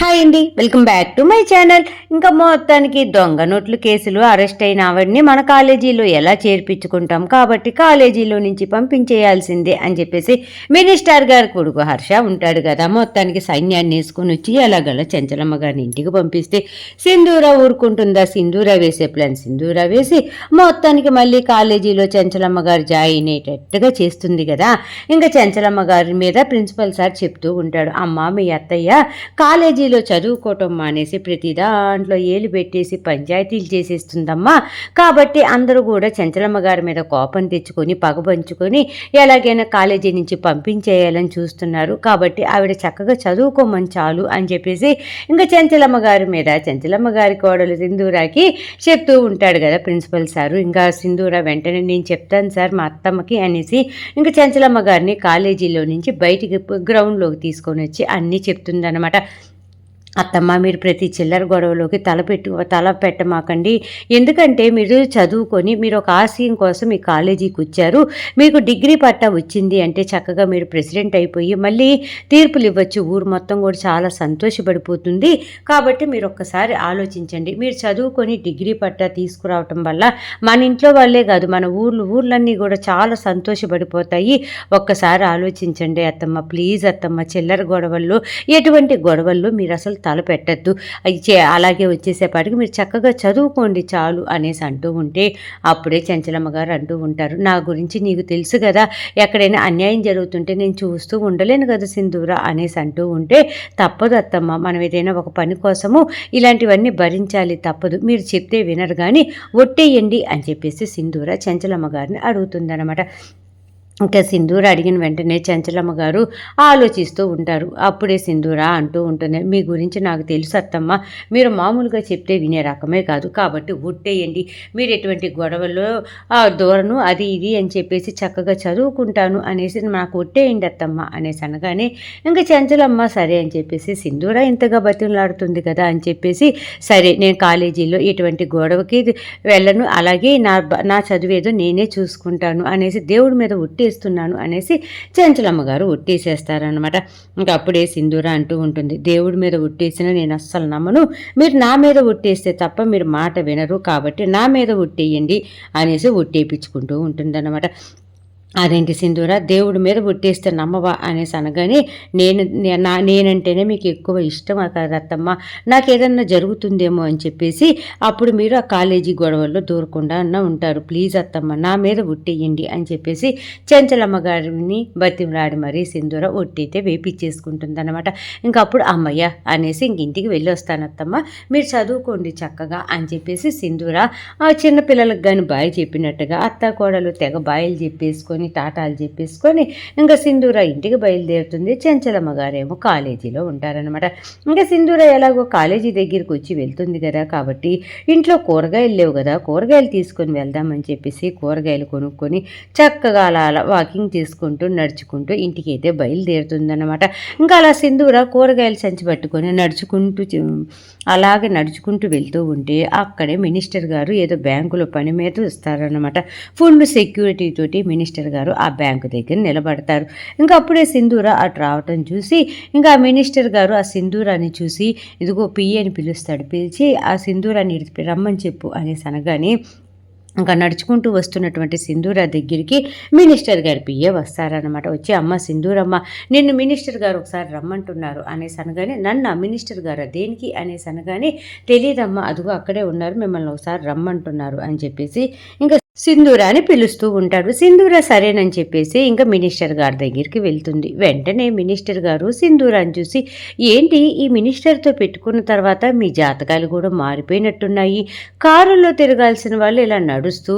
Hi అండి welcome back to my channel. ఇంకా మొత్తానికి దొంగ నోట్లు కేసులు అరెస్ట్ అయిన ఆవిడని మన కాలేజీలో ఎలా చేర్పించుకుంటాం కాబట్టి కాలేజీలో నుంచి పంపించేయాల్సిందే అని చెప్పేసి మినిస్టర్ గారి కొడుకు హర్ష ఉంటాడు కదా. మొత్తానికి సైన్యాన్ని వేసుకుని వచ్చి ఎలాగల చెంచలమ్మ గారిని ఇంటికి పంపిస్తే సింధూర ఊరుకుంటుందా? సింధూర వేసే ప్లాన్ సింధూర వేసి మొత్తానికి మళ్ళీ కాలేజీలో చెంచలమ్మ గారు జాయిన్ అయ్యేటట్టుగా చేస్తుంది కదా. ఇంకా చెంచలమ్మ గారి మీద ప్రిన్సిపల్ సార్ చెప్తూ ఉంటాడు అమ్మ మీ అత్తయ్య కాలేజీ కాలేజీలో చదువుకోవటం మానేసి ప్రతి దాంట్లో ఏలు పెట్టేసి పంచాయతీలు చేసేస్తుందమ్మా. కాబట్టి అందరూ కూడా చెంచలమ్మ గారి మీద కోపం తెచ్చుకొని పగబంచుకొని ఎలాగైనా కాలేజీ నుంచి పంపించేయాలని చూస్తున్నారు. కాబట్టి ఆవిడ చక్కగా చదువుకోమని చాలు అని చెప్పేసి ఇంకా చెంచలమ్మ గారి మీద చెంచలమ్మ గారి కోడలు సింధూరాకి చెప్తూ ఉంటాడు కదా ప్రిన్సిపల్ సారు. ఇంకా సింధూర వెంటనే నేను చెప్తాను సార్ మా అత్తమ్మకి అనేసి ఇంకా చెంచలమ్మ గారిని కాలేజీలో నుంచి బయటికి గ్రౌండ్లోకి తీసుకొని వచ్చి అన్నీ చెప్తుందనమాట అత్తమ్మ మీరు ప్రతి చిల్లర గొడవలోకి తల పెట్టు తల పెట్టమాకండి. ఎందుకంటే మీరు చదువుకొని మీరు ఒక ఆశయం కోసం మీ కాలేజీకి వచ్చారు. మీకు డిగ్రీ పట్టా వచ్చింది అంటే చక్కగా మీరు ప్రెసిడెంట్ అయిపోయి మళ్ళీ తీర్పులు ఇవ్వచ్చు. ఊరు మొత్తం కూడా చాలా సంతోషపడిపోతుంది. కాబట్టి మీరు ఒక్కసారి ఆలోచించండి. మీరు చదువుకొని డిగ్రీ పట్టా తీసుకురావటం వల్ల మన ఇంట్లో వాళ్ళే కాదు మన ఊర్లు ఊర్లన్నీ కూడా చాలా సంతోషపడిపోతాయి. ఒక్కసారి ఆలోచించండి అత్తమ్మ ప్లీజ్ అత్తమ్మ చిల్లర గొడవల్లో ఎటువంటి గొడవల్లో మీరు అసలు తల పెట్టద్దు. అవి చే అలాగే వచ్చేసేపాటికి మీరు చక్కగా చదువుకోండి చాలు అనేసి అంటూ ఉంటే అప్పుడే చెంచలమ్మ గారు అంటూ ఉంటారు. నా గురించి నీకు తెలుసు కదా ఎక్కడైనా అన్యాయం జరుగుతుంటే నేను చూస్తూ ఉండలేను కదా సింధూరా అనేసి అంటూ ఉంటే తప్పదు అత్తమ్మ మనం ఏదైనా ఒక పని కోసము ఇలాంటివన్నీ భరించాలి తప్పదు. మీరు చెప్తే వినరు కానీ ఒట్టేయండి అని చెప్పేసి సింధూర చెంచలమ్మ గారిని అడుగుతుందనమాట ఇంకా సింధూర అడిగిన వెంటనే చంచలమ్మ గారు ఆలోచిస్తూ ఉంటారు. అప్పుడే సింధూర అంటూ ఉంటుంది మీ గురించి నాకు తెలుసు అత్తమ్మ. మీరు మామూలుగా చెప్తే వినే రకమే కాదు. కాబట్టి ఒట్టేయండి మీరు ఎటువంటి గొడవల్లో ఆ దూరను అది ఇది అని చెప్పేసి చక్కగా చదువుకుంటాను అనేసి నాకు ఒట్టేయండి అత్తమ్మ అనేసి అనగానే ఇంకా చంచలమ్మ సరే అని చెప్పేసి సింధూర ఇంతగా బతిలాడుతుంది కదా అని చెప్పేసి సరే నేను కాలేజీలో ఎటువంటి గొడవకి వెళ్ళను. అలాగే నా నా చదువేదో నేనే చూసుకుంటాను అనేసి దేవుడి మీద చేస్తున్నాను అనేసి చెంచలమ్మ గారు ఒట్టేసేస్తారనమాట ఇంకా అప్పుడే సింధూర అంటూ ఉంటుంది దేవుడి మీద ఉట్టేసిన నేను అస్సలు నమ్మను. మీరు నా మీద ఉట్టేస్తే తప్ప మీరు మాట వినరు కాబట్టి నా మీద ఉట్టేయండి అనేసి ఉట్టేపించుకుంటూ ఉంటుందన్నమాట. అదేంటి సింధూర? దేవుడి మీద పుట్టేస్తే నమ్మవా అనేసి అనగానే నేను నా నేనంటేనే మీకు ఎక్కువ ఇష్టం రత్తమ్మ. నాకు ఏదన్నా జరుగుతుందేమో అని చెప్పేసి అప్పుడు మీరు ఆ కాలేజీ గొడవల్లో దూరకుండా ఉంటారు. ప్లీజ్ అత్తమ్మ నా మీద ఒట్టేయండి అని చెప్పేసి చెంచలమ్మ గారిని బతిమలాడి మరీ సింధూర ఒట్టయితే వేపించేసుకుంటుంది అనమాట ఇంకప్పుడు అమ్మయ్య అనేసి ఇంక ఇంటికి వెళ్ళి వస్తాను అత్తమ్మ. మీరు చదువుకోండి చక్కగా అని చెప్పేసి సింధూర ఆ చిన్నపిల్లలకు కానీ బాయ్ చెప్పినట్టుగా అత్త కోడలు తెగ బాయలు చెప్పేసుకొని టాటాలు చెప్పేసుకొని ఇంకా సింధూర ఇంటికి బయలుదేరుతుంది. చెంచలమ్మ గారేమో కాలేజీలో ఉంటారనమాట ఇంకా సింధూర ఎలాగో కాలేజీ దగ్గరికి వచ్చి వెళ్తుంది కదా కాబట్టి ఇంట్లో కూరగాయలు లేవు కదా కూరగాయలు తీసుకొని వెళ్దామని చెప్పేసి కూరగాయలు కొనుక్కొని చక్కగా అలా అలా వాకింగ్ చేసుకుంటూ నడుచుకుంటూ ఇంటికి అయితే బయలుదేరుతుందన్నమాట. ఇంకా అలా సింధూర కూరగాయలు సంచి పట్టుకొని నడుచుకుంటూ అలాగే నడుచుకుంటూ వెళ్తూ ఉంటే అక్కడే మినిస్టర్ గారు ఏదో బ్యాంకులో పని మీద వస్తారనమాట ఫుల్ సెక్యూరిటీ తోటి మినిస్టర్ గారు ఆ బ్యాంకు దగ్గర నిలబడతారు. ఇంకా అప్పుడే సింధూర అటు రావటం చూసి ఇంకా ఆ మినిస్టర్ గారు ఆ సింధూరాన్ని చూసి ఇదిగో పియ్యి అని పిలుస్తాడు పిలిచి ఆ సింధూరాన్ని రమ్మని చెప్పు అనేసి అనగానే ఇంకా నడుచుకుంటూ వస్తున్నటువంటి సింధూర దగ్గరికి మినిస్టర్ గారి పిఏ వస్తారనమాట వచ్చి అమ్మ సింధూరమ్మ నిన్ను మినిస్టర్ గారు ఒకసారి రమ్మంటున్నారు అనేసి అనగానే నన్ను మినిస్టర్ గారు దేనికి? అనేసి అనగానే తెలియదమ్మా అదిగో అక్కడే ఉన్నారు మిమ్మల్ని ఒకసారి రమ్మంటున్నారు అని చెప్పేసి ఇంకా సింధూర అని పిలుస్తూ ఉంటాడు. సింధూర సరేనని చెప్పేసి ఇంకా మినిస్టర్ గారి దగ్గరికి వెళ్తుంది. వెంటనే మినిస్టర్ గారు సింధూరాన్ని చూసి ఏంటి ఈ మినిస్టర్తో పెట్టుకున్న తర్వాత మీ జాతకాలు కూడా మారిపోయినట్టున్నాయి. కారులో తిరగాల్సిన వాళ్ళు ఇలా నడుస్తూ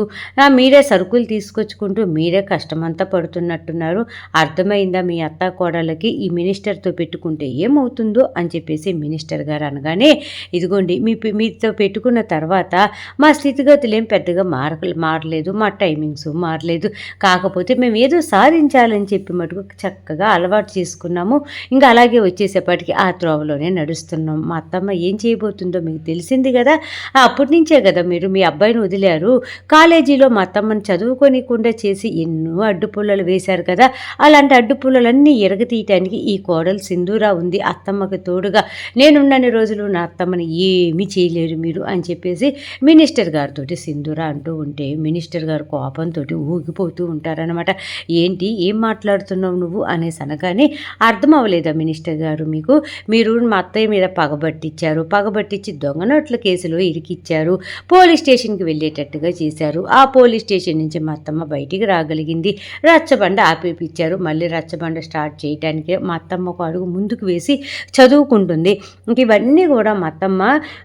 మీరే సరుకులు తీసుకొచ్చుకుంటూ మీరే కష్టమంతా పడుతున్నట్టున్నారు. అర్థమైందా మీ అత్త కోడలకి ఈ మినిస్టర్తో పెట్టుకుంటే ఏమవుతుందో? అని చెప్పేసి మినిస్టర్ గారు అనగానే ఇదిగోండి మీ మీతో పెట్టుకున్న తర్వాత మా స్థితిగతులు ఏం పెద్దగా మార మార మారలేదు మా టైమింగ్స్ మారలేదు. కాకపోతే మేము ఏదో సాధించాలని చెప్పి మటుకు చక్కగా అలవాటు చేసుకున్నాము. ఇంకా అలాగే వచ్చేసేపటికి ఆ త్రోవలోనే నడుస్తున్నాం. మా అత్తమ్మ ఏం చేయబోతుందో మీకు తెలిసింది కదా? అప్పటి నుంచే కదా మీరు మీ అబ్బాయిని వదిలారు. కాలేజీలో మా అత్తమ్మని చదువుకోనికుండా చేసి ఎన్నో అడ్డుపుల్లలు వేశారు కదా? అలాంటి అడ్డుపుల్లలన్నీ ఎరగతీయటానికి ఈ కోడలు సింధూరా ఉంది. అత్తమ్మకి తోడుగా నేనున్నన్ని రోజులు నా అత్తమ్మని ఏమీ చేయలేరు మీరు అని చెప్పేసి మినిస్టర్ గారితో సింధూరా అంటూ ఉంటే మినిస్టర్ గారు కోపంతో ఊగిపోతూ ఉంటారనమాట ఏంటి? ఏం మాట్లాడుతున్నావు నువ్వు? అనేసి అనగానే అర్థం అవ్వలేదా మినిస్టర్ గారు మీకు? మీరు మా అత్తయ్య మీద పగబట్టిచ్చారు పగబట్టించి దొంగ నోట్ల కేసులో ఇరికిచ్చారు. పోలీస్ స్టేషన్కి వెళ్ళేటట్టుగా చేశారు. ఆ పోలీస్ స్టేషన్ నుంచి మా అత్తమ్మ బయటికి రాగలిగింది. రచ్చబండ ఆపేపించారు మళ్ళీ రచ్చబండ స్టార్ట్ చేయడానికి మా అత్తమ్మ ఒక అడుగు ముందుకు వేసి చదువుకుంటుంది. ఇంక ఇవన్నీ కూడా మా అత్తమ్మ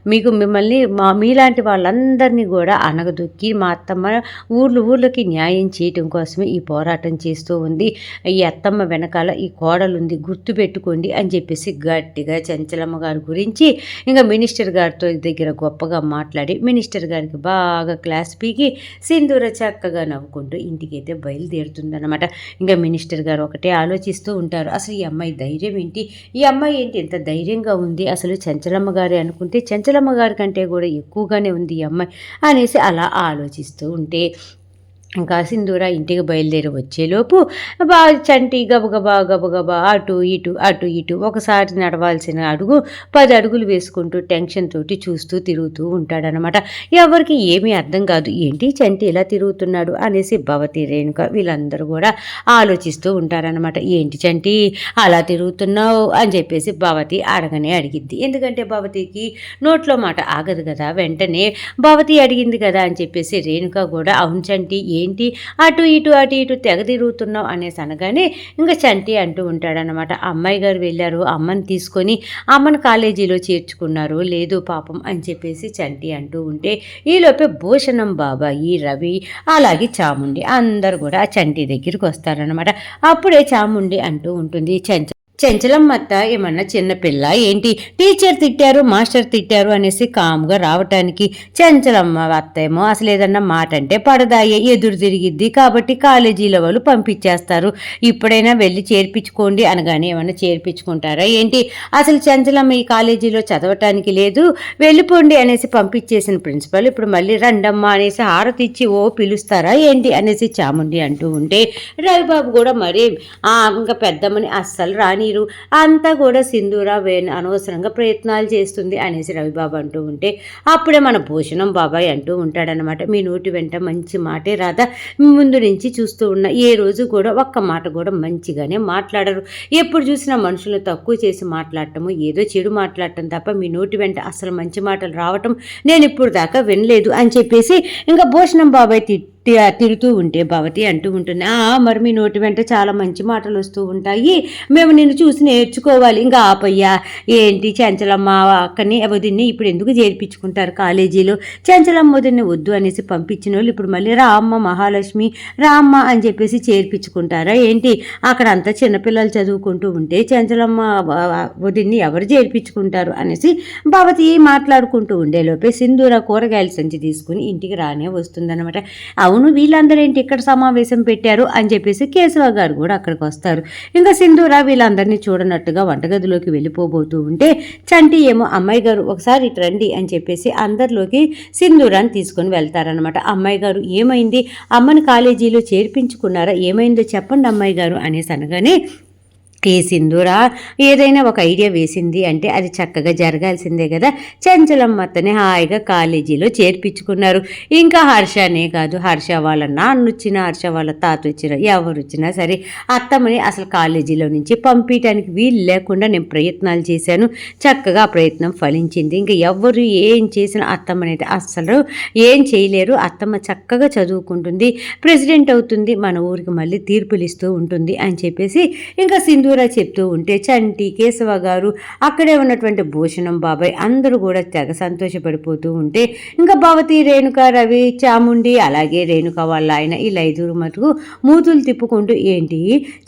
మీకు మిమ్మల్ని మా మీలాంటి వాళ్ళందరినీ కూడా అనగదొక్కి మా అత్తమ్మ ఊర్లు ఊర్లకి న్యాయం చేయటం కోసమే ఈ పోరాటం చేస్తూ ఉంది. ఈ అత్తమ్మ వెనకాల ఈ కోడలుంది గుర్తు పెట్టుకోండి అని చెప్పేసి గట్టిగా చంచలమ్మ గారి గురించి ఇంకా మినిస్టర్ గారితో దగ్గర గొప్పగా మాట్లాడి మినిస్టర్ గారికి బాగా క్లాస్ పీకి సింధూర చక్కగా నవ్వుకుంటూ ఇంటికైతే బయలుదేరుతుందన్నమాట. ఇంకా మినిస్టర్ గారు ఒకటే ఆలోచిస్తూ ఉంటారు అసలు ఈ అమ్మాయి ధైర్యం ఏంటి? ఈ అమ్మాయి ఏంటి ఎంత ధైర్యంగా ఉంది? అసలు చంచలమ్మ గారి అనుకుంటే చంచలమ్మ గారి కంటే కూడా ఎక్కువగానే ఉంది ఈ అమ్మాయి అనేసి అలా ఆలోచిస్తూ ఉంటారు ఉంటే ఇంకా సింధూర ఇంటికి బయలుదేరి వచ్చేలోపు బాగా చంటి గబగబా గబగబా అటు ఇటు అటు ఇటు ఒకసారి నడవాల్సిన అడుగు పది అడుగులు వేసుకుంటూ టెన్షన్ తోటి చూస్తూ తిరుగుతూ ఉంటాడనమాట ఎవరికి ఏమీ అర్థం కాదు. ఏంటి చంటి ఇలా తిరుగుతున్నాడు అనేసి భవతి రేణుక వీళ్ళందరూ కూడా ఆలోచిస్తూ ఉంటారనమాట ఏంటి చంటి అలా తిరుగుతున్నావు అని చెప్పేసి భవతి అడగనే అడిగిద్ది. ఎందుకంటే భవతికి నోట్లో మాట ఆగదు కదా. వెంటనే భవతి అడిగింది కదా అని చెప్పేసి రేణుక కూడా అవును చంటి ఏంటి? అటు ఇటు అటు ఇటు తెగ తిరుగుతున్నావు అనేసి అనగానే ఇంకా చంటి అంటూ ఉంటాడనమాట అమ్మాయి గారు వెళ్ళారు అమ్మని తీసుకొని అమ్మని కాలేజీలో చేర్చుకున్నారు. లేదు పాపం అని చెప్పేసి చంటి అంటూ ఉంటే ఈలోపే భూషణం బాబాయి రవి అలాగే చాముండి అందరు కూడా ఆ చంటి దగ్గరికి వస్తారనమాట అప్పుడే చాముండి అంటూ ఉంటుంది చంచ చెంచలమ్మత్త ఏమన్నా చిన్నపిల్ల ఏంటి? టీచర్ తిట్టారు మాస్టర్ తిట్టారు అనేసి కామ్గా రావటానికి చెంచలమ్మ అత్తేమో అసలు ఏదన్నా మాట అంటే పడదాయే ఎదురు తిరిగిద్ది. కాబట్టి కాలేజీల వాళ్ళు పంపించేస్తారు. ఇప్పుడైనా వెళ్ళి చేర్పించుకోండి అనగానే ఏమన్నా చేర్పించుకుంటారా? ఏంటి? అసలు చెంచలమ్మ ఈ కాలేజీలో చదవటానికి లేదు. వెళ్ళిపోండి అనేసి పంపించేసిన ప్రిన్సిపల్ ఇప్పుడు మళ్ళీ రండమ్మా అనేసి హారతి ఇచ్చి ఓ పిలుస్తారా? ఏంటి? అనేసి చాముండి అంటూ ఉంటే రవిబాబు కూడా మరీ ఇంకా పెద్దమ్మని అస్సలు రాని నీరు అంతా కూడా సింధూర వేణు అనవసరంగా ప్రయత్నాలు చేస్తుంది అనేసి రవిబాబు అంటూ ఉంటే అప్పుడే మన భూషణం బాబాయ్ అంటూ ఉంటాడనమాట మీ నోటి వెంట మంచి మాటే రాధ. ముందు నుంచి చూస్తూ ఉన్న ఏ రోజు కూడా ఒక్క మాట కూడా మంచిగానే మాట్లాడరు. ఎప్పుడు చూసినా మనుషులను తక్కువ చేసి మాట్లాడటము ఏదో చెడు మాట్లాడటం తప్ప మీ నోటి వెంట అసలు మంచి మాటలు రావటం నేను ఇప్పుడు దాకా వినలేదు అని చెప్పేసి ఇంకా భూషణం బాబాయ్ తిట్టు తిరుగుతూ ఉంటే భవతి అంటూ ఉంటుంది మరి మీ నోటి వెంట చాలా మంచి మాటలు వస్తూ ఉంటాయి. మేము నిన్ను చూసి నేర్చుకోవాలి. ఇంకా ఆపయ్యా ఏంటి చంచలమ్మ అక్కని వదిన్ని ఇప్పుడు ఎందుకు చేర్పించుకుంటారు కాలేజీలో? చంచలమ్మ వదిన్ని వద్దు అనేసి పంపించిన వాళ్ళు ఇప్పుడు మళ్ళీ రామ్మ మహాలక్ష్మి రామ్మ అని చెప్పేసి చేర్పించుకుంటారా? ఏంటి? అక్కడ అంతా చిన్నపిల్లలు చదువుకుంటూ ఉంటే చంచలమ్మ వదిన్ని ఎవరు చేర్పించుకుంటారు? అనేసి భవతి మాట్లాడుకుంటూ ఉండేలోపే సింధూర కూరగాయల సంచి తీసుకుని ఇంటికి రానే వస్తుందన్నమాట. అవును అవును వీళ్ళందరూ ఏంటి ఇక్కడ సమావేశం పెట్టారు అని చెప్పేసి కేశవ గారు కూడా అక్కడికి వస్తారు. ఇంకా సింధూర వీళ్ళందరినీ చూడనట్టుగా వంటగదిలోకి వెళ్ళిపోబోతూ ఉంటే చంటి ఏమో అమ్మాయి గారు ఒకసారి ఇటు రండి అని చెప్పేసి అందరిలోకి సింధూరాన్ని తీసుకొని వెళ్తారనమాట అమ్మాయి గారు ఏమైంది? అమ్మని కాలేజీలో చేర్పించుకున్నారా? ఏమైందో చెప్పండి అమ్మాయి గారు అనేసి అనగానే ఏ సింధూరా ఏదైనా ఒక ఐడియా వేసింది అంటే అది చక్కగా జరగాల్సిందే కదా. చంచలమ్మ అతని హాయిగా కాలేజీలో చేర్పించుకున్నారు. ఇంకా హర్షనే కాదు హర్ష వాళ్ళ నాన్న వచ్చిన హర్ష వాళ్ళ తాత వచ్చిన ఎవరు వచ్చినా సరే అత్తమ్మని అసలు కాలేజీలో నుంచి పంపించడానికి వీలు లేకుండా నేను ప్రయత్నాలు చేశాను. చక్కగా ఆ ప్రయత్నం ఫలించింది. ఇంకా ఎవరు ఏం చేసిన అయితే అస్సలు ఏం చేయలేరు. అత్తమ్మ చక్కగా చదువుకుంటుంది. ప్రెసిడెంట్ అవుతుంది. మన ఊరికి మళ్ళీ తీర్పులు ఇస్తూ ఉంటుంది అని చెప్పేసి ఇంకా సింధు సింధూర చెప్తూ ఉంటే చంటి కేశవ గారు అక్కడే ఉన్నటువంటి భూషణం బాబాయ్ అందరూ కూడా తెగ సంతోషపడిపోతూ ఉంటే ఇంకా భవతి రేణుక రవి చాముండి అలాగే రేణుక వాళ్ళ ఆయన ఇలా ఐదుగురు మటుకు మూతులు తిప్పుకుంటూ ఏంటి?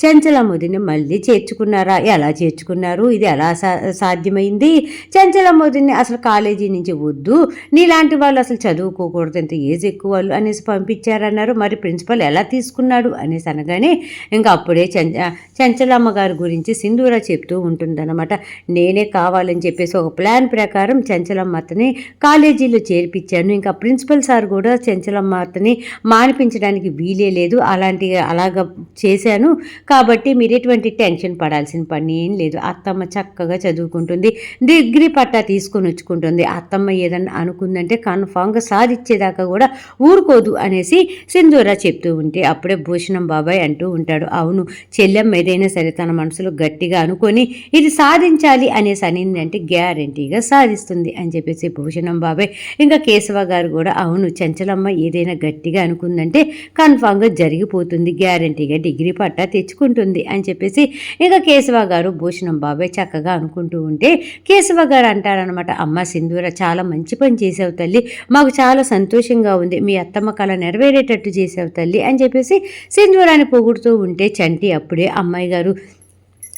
చంచలమ్మదిని మళ్ళీ చేర్చుకున్నారా? ఎలా చేర్చుకున్నారు? ఇది ఎలా సా సాధ్యమైంది? చంచలమ్మదిని అసలు కాలేజీ నుంచి వద్దు నీలాంటి వాళ్ళు అసలు చదువుకోకూడదు ఇంత ఏజ్ ఎక్కువ వాళ్ళు అనేసి పంపించారన్నారు. మరి ప్రిన్సిపల్ ఎలా తీసుకున్నాడు అనేసి అనగానే ఇంకా అప్పుడే చంచ చంచలమ్మ గారు గురించి సింధూర చెప్తూ ఉంటుందన్నమాట. నేనే కావాలని చెప్పేసి ఒక ప్లాన్ ప్రకారం చంచలమ్మ అతని కాలేజీలో చేర్పించాను. ఇంకా ప్రిన్సిపల్ సార్ కూడా చంచలమ్మ అతని మానిపించడానికి వీలే లేదు. అలాంటి అలాగ చేశాను. కాబట్టి మీరు ఎటువంటి టెన్షన్ పడాల్సిన పని ఏం లేదు. అత్తమ్మ చక్కగా చదువుకుంటుంది. డిగ్రీ పట్టా తీసుకొని వచ్చుకుంటుంది. అత్తమ్మ ఏదన్నా అనుకుందంటే కన్ఫామ్గా సాధించేదాకా కూడా ఊరుకోదు అనేసి సింధూర చెప్తూ ఉంటే అప్పుడే భూషణం బాబాయ్ అంటూ ఉంటాడు. అవును చెల్లెమ్మ ఏదైనా సరే తన మనసులో గట్టిగా అనుకొని ఇది సాధించాలి అనేసి అనిందంటే గ్యారంటీగా సాధిస్తుంది అని చెప్పేసి భూషణం బాబాయ్. ఇంకా కేశవ గారు కూడా అవును చంచలమ్మ ఏదైనా గట్టిగా అనుకుందంటే కన్ఫామ్గా జరిగిపోతుంది గ్యారంటీగా డిగ్రీ పట్టా తెచ్చుకుంటుంది అని చెప్పేసి ఇంకా కేశవ గారు భూషణం బాబాయ్ చక్కగా అనుకుంటూ ఉంటే కేశవ గారు అంటారనమాట అమ్మ సింధూర చాలా మంచి పని చేసావు తల్లి మాకు చాలా సంతోషంగా ఉంది మీ అత్తమ్మ కళ నెరవేరేటట్టు చేసావు తల్లి అని చెప్పేసి సింధూరాన్ని పొగుడుతూ ఉంటే చంటి అప్పుడే అమ్మాయి గారు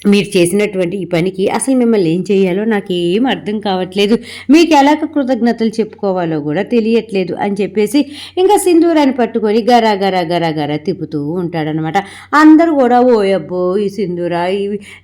మీరు చేసినటువంటి ఈ పనికి అసలు మిమ్మల్ని ఏం చేయాలో నాకు ఏం అర్థం కావట్లేదు. మీకు ఎలాగ కృతజ్ఞతలు చెప్పుకోవాలో కూడా తెలియట్లేదు అని చెప్పేసి ఇంకా సింధూరాన్ని పట్టుకొని గరా గరా గరా గరా తిప్పుతూ ఉంటాడనమాట అందరూ కూడా ఓ అబ్బో ఈ సింధూరా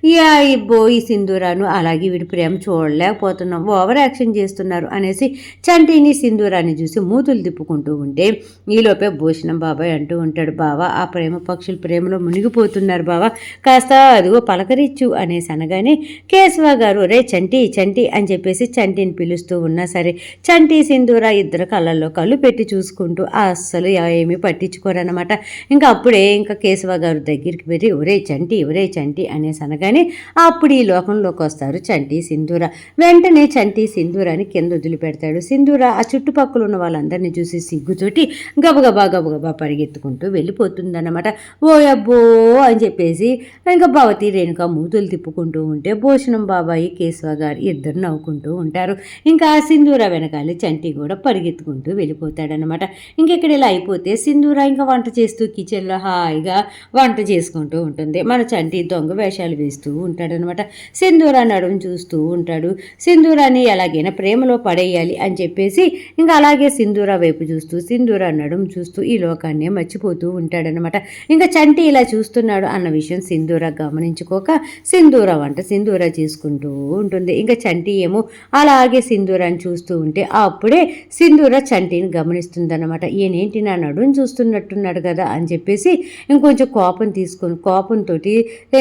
ఈ అబ్బో ఈ సింధూరాను అలాగే వీడి ప్రేమ చూడలేకపోతున్నాం ఓవర్ యాక్షన్ చేస్తున్నారు అనేసి చంటిని సింధూరాన్ని చూసి మూతులు తిప్పుకుంటూ ఉంటే ఈలోపే భూషణం బాబాయ్ అంటూ ఉంటాడు. బావా ఆ ప్రేమ పక్షులు ప్రేమలో మునిగిపోతున్నారు బావా. కాస్త అదిగో పలకరి ఇచ్చు అనేసి అనగానే కేశవ గారు రే చంటి చంటి అని చెప్పేసి చంటిని పిలుస్తూ ఉన్నా సరే చంటి సింధూర ఇద్దరు కళ్ళల్లో కళ్ళు పెట్టి చూసుకుంటూ అస్సలు ఏమీ పట్టించుకోరనమాట ఇంకా అప్పుడే ఇంకా కేశవ గారు దగ్గరికి వెళ్ళి ఒరే చంటి ఒరే చంటి అనేసి అనగానే అప్పుడు ఈ లోకంలోకి వస్తారు చంటి సింధూర. వెంటనే చంటి సింధూరాని కింద వదిలిపెడతాడు. సింధూర ఆ చుట్టుపక్కల ఉన్న వాళ్ళందరినీ చూసి సిగ్గుతోటి గబగబా గబగబా పరిగెత్తుకుంటూ వెళ్ళిపోతుందన్నమాట. ఓ అబ్బో అని చెప్పేసి ఇంకా భవతి రేణుక మూతులు తిప్పుకుంటూ ఉంటే భూషణం బాబాయి కేశవ గారు ఇద్దరు నవ్వుకుంటూ ఉంటారు. ఇంకా సింధూర వెనకాల చంటి కూడా పరిగెత్తుకుంటూ వెళ్ళిపోతాడనమాట ఇంకెక్కడ ఇలా అయిపోతే సింధూర ఇంకా వంట చేస్తూ కిచెన్లో హాయిగా వంట చేసుకుంటూ ఉంటుంది. మన చంటి దొంగ వేషాలు వేస్తూ ఉంటాడనమాట సింధూర నడుము చూస్తూ ఉంటాడు. సింధూరాన్ని ఎలాగైనా ప్రేమలో పడేయాలి అని చెప్పేసి ఇంకా అలాగే సింధూర వైపు చూస్తూ సింధూర నడుము చూస్తూ ఈ లోకాన్ని మర్చిపోతూ ఉంటాడనమాట ఇంకా చంటి ఇలా చూస్తున్నాడు అన్న విషయం సింధూర గమనించుకోక సింధూరం వంట సింధూర చేసుకుంటూ ఉంటుంది. ఇంకా చంటి ఏమో అలాగే సింధూరాన్ని చూస్తూ ఉంటే అప్పుడే సింధూర చంటిని గమనిస్తుందన్నమాట. ఈయనేంటి నా నడుని చూస్తున్నట్టున్నాడు కదా అని చెప్పేసి ఇంకొంచెం కోపం తీసుకొని కోపంతో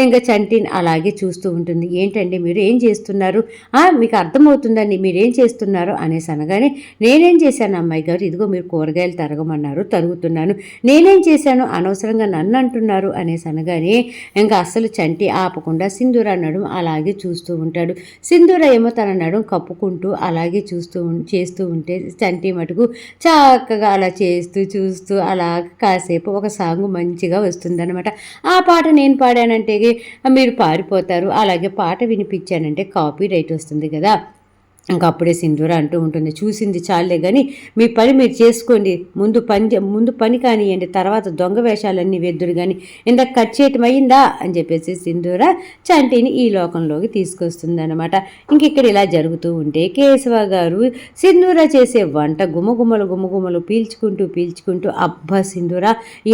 ఇంకా చంటిని అలాగే చూస్తూ ఉంటుంది. ఏంటండి మీరు ఏం చేస్తున్నారు? మీకు అర్థమవుతుందండి మీరేం చేస్తున్నారు? అనేసి అనగానే నేనేం చేశాను అమ్మాయి గారు? ఇదిగో మీరు కూరగాయలు తరగమన్నారు తరుగుతున్నాను. నేనేం చేశాను? అనవసరంగా నన్ను అంటున్నారు అనేసి అనగానే ఇంకా అస్సలు చంటి ఆపకుండా సింధూర నడుం అలాగే చూస్తూ ఉంటాడు. సింధూర ఏమో తన నడుం కప్పుకుంటూ అలాగే చూస్తూ చేస్తూ ఉంటే చంటి మటుకు చక్కగా అలా చేస్తూ చూస్తూ అలా కాసేపు ఒక సాంగ్ మంచిగా వస్తుందన్నమాట. ఆ పాట నేను పాడానంటే మీరు పారిపోతారు. అలాగే పాట వినిపించానంటే కాపీ రైట్ వస్తుంది కదా. ఇంకా అప్పుడే సింధూర అంటూ ఉంటుంది. చూసింది చాలే కానీ మీ పని మీరు చేసుకోండి. ముందు పని ముందు పని కానివ్వండి తర్వాత దొంగ వేషాలన్నీ వెద్దురు కానీ ఇందాక కట్ చేయటం అయిందా అని చెప్పేసి సింధూర చంటిని ఈ లోకంలోకి తీసుకొస్తుంది అనమాట ఇంక ఇక్కడ ఇలా జరుగుతూ ఉంటే కేశవ గారు సింధూర చేసే వంట గుమగుమలు గుమగుమలు పీల్చుకుంటూ పీల్చుకుంటూ అబ్బా సింధూర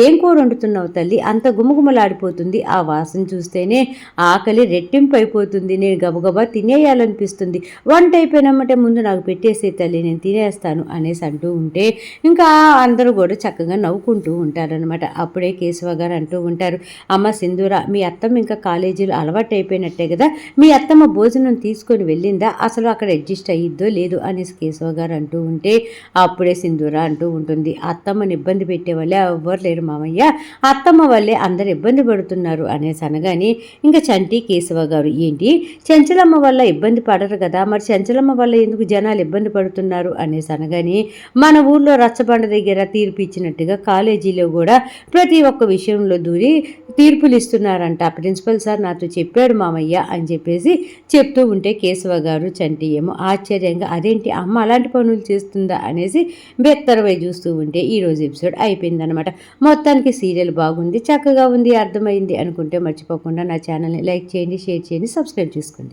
ఏం కూర వండుతున్నావు తల్లి? అంత గుమగుమలాడిపోతుంది. ఆ వాసన చూస్తేనే ఆకలి రెట్టింపు అయిపోతుంది. నేను గబగబా తినేయాలనిపిస్తుంది. వంట అయిపోయిన అయిపోయినమ్మటే ముందు నాకు పెట్టేసే తల్లి నేను తినేస్తాను అనేసి అంటూ ఉంటే ఇంకా అందరూ కూడా చక్కగా నవ్వుకుంటూ ఉంటారనమాట అప్పుడే కేశవ గారు అంటూ ఉంటారు అమ్మ సింధూర మీ అత్తమ్మ ఇంకా కాలేజీలో అలవాటు అయిపోయినట్టే కదా మీ అత్తమ్మ భోజనం తీసుకొని వెళ్ళిందా అసలు అక్కడ అడ్జస్ట్ అయ్యిద్దో లేదు అనేసి కేశవ గారు అంటూ ఉంటే అప్పుడే సింధూర అంటూ ఉంటుంది అత్తమ్మని ఇబ్బంది పెట్టే వాళ్ళే ఎవ్వరు లేరు మామయ్య అత్తమ్మ వల్లే అందరు ఇబ్బంది పడుతున్నారు అనేసి అనగానే ఇంకా చంటి కేశవ గారు ఏంటి చెంచలమ్మ వల్ల ఇబ్బంది పడరు కదా మరి చెంచలమ్మ ముసలమ్మ వల్ల ఎందుకు జనాలు ఇబ్బంది పడుతున్నారు అనేసి అనగానే మన ఊర్లో రచ్చబండ దగ్గర తీర్పు ఇచ్చినట్టుగా కాలేజీలో కూడా ప్రతి ఒక్క విషయంలో దూరి తీర్పులు ఇస్తున్నారంట. ప్రిన్సిపల్ సార్ నాతో చెప్పాడు మామయ్య అని చెప్పేసి చెప్తూ ఉంటే కేశవ గారు చంటి ఏమో ఆశ్చర్యంగా అదేంటి అమ్మ అలాంటి పనులు చేస్తుందా? అనేసి బెత్తరవై చూస్తూ ఉంటే ఈ రోజు ఎపిసోడ్ అయిపోయిందనమాట మొత్తానికి సీరియల్ బాగుంది చక్కగా ఉంది అర్థమైంది అనుకుంటే మర్చిపోకుండా నా ఛానల్ని లైక్ చేయండి షేర్ చేయండి సబ్స్క్రైబ్ చేసుకోండి.